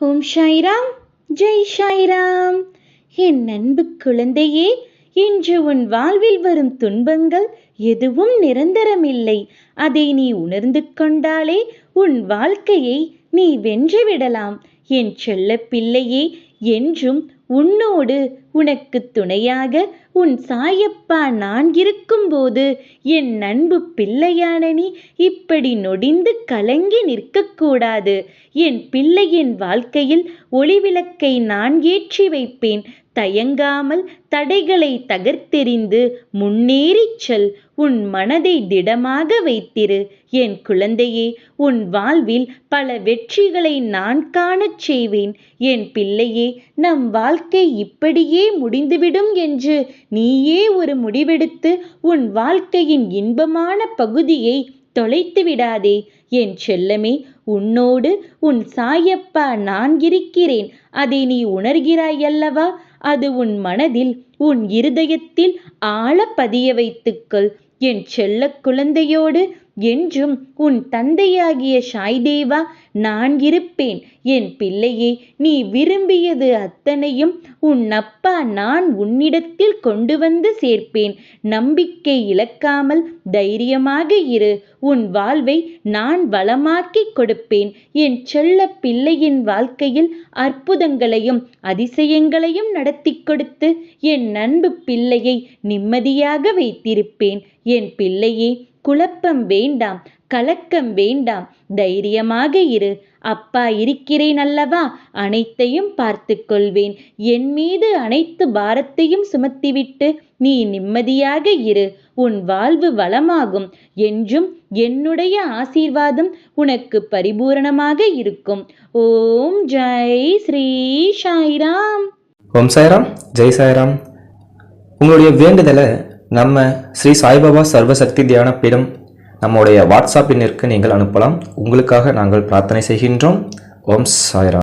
ஓம் ஷாய்ராம் ஜெய் ஷாய்ராம் என் அன்பு குழந்தையே இன்று உன் வாழ்வில் வரும் துன்பங்கள் எதுவும் நிரந்தரமில்லை. அதை நீ உணர்ந்து கொண்டாலே உன் வாழ்க்கையை நீ வென்றுவிடலாம் என் செல்ல பிள்ளையே என்றும் உன்னோடு உனக்கு துணையாக உன் சாயப்பா நான் இருக்கும்போது என் அன்பு பிள்ளையான நீ இப்படி நொடிந்து கலங்கி நிற்கக்கூடாது. என் பிள்ளையின் வாழ்க்கையில் ஒளிவிளக்கை நான் ஏற்றி வைப்பேன். தயங்காமல் தடைகளை தகர்த்தெறிந்து முன்னேறிச் செல். உன் மனதை திடமாக வைத்திரு. என் குழந்தையே உன் வாழ்வில் பல வெற்றிகளை நான் காணச் செய்வேன். என் பிள்ளையே நம் வாழ்க்கை இப்படியே முடிந்துவிடும் என்று நீயே ஒரு முடிவெடுத்து உன் வாழ்க்கையின் இன்பமான பகுதியை தொலைத்து விடாதே. என் செல்லமே உன்னோடு உன் சாயப்பா நான் இருக்கிறேன். அதை நீ உணர்கிறாயல்லவா? அது உன் மனதில் உன் இருதயத்தில் ஆழ பதிய வைத்துக்கொள். என் செல்ல குழந்தையோடு என்றும் உன் தந்தையாகிய சாய்தேவா நான் இருப்பேன். என் பிள்ளையே நீ விரும்பியது அத்தனையும் உன் அப்பா நான் உன்னிடத்தில் கொண்டு வந்து சேர்ப்பேன். நம்பிக்கை இழக்காமல் தைரியமாக இரு. உன் வாழ்வை நான் வளமாக்கி கொடுப்பேன். என் செல்ல பிள்ளையின் வாழ்க்கையில் அற்புதங்களையும் அதிசயங்களையும் நடத்தி கொடுத்து என் அன்பு பிள்ளையை நிம்மதியாக வைத்திருப்பேன். என் பிள்ளையே குழப்பம் வேண்டாம் கலக்கம் வேண்டாம். தைரியமாக இரு. அப்பா இருக்கிறேன் அல்லவா? அனைத்தையும் பார்த்து கொள்வேன். என் மீது அனைத்து பாரத்தையும் சுமத்திவிட்டு நீ நிம்மதியாக இரு. உன் வாழ்வு வளமாகும். என்றும் என்னுடைய ஆசீர்வாதம் உனக்கு பரிபூரணமாக இருக்கும். ஓம் ஜெய் ஸ்ரீ சாய்ராம். ஓம் சாய்ராம். ஜெய் சாய்ராம். உங்களுடைய வேண்டுதலை நம்ம ஸ்ரீ சாய்பாபா சர்வசக்தி தியான பீடம் நம்முடைய வாட்ஸ்அப் எண்ணிற்கு நீங்கள் அனுப்பலாம். உங்களுக்காக நாங்கள் பிரார்த்தனை செய்கின்றோம். ஓம் சாய்ராம்.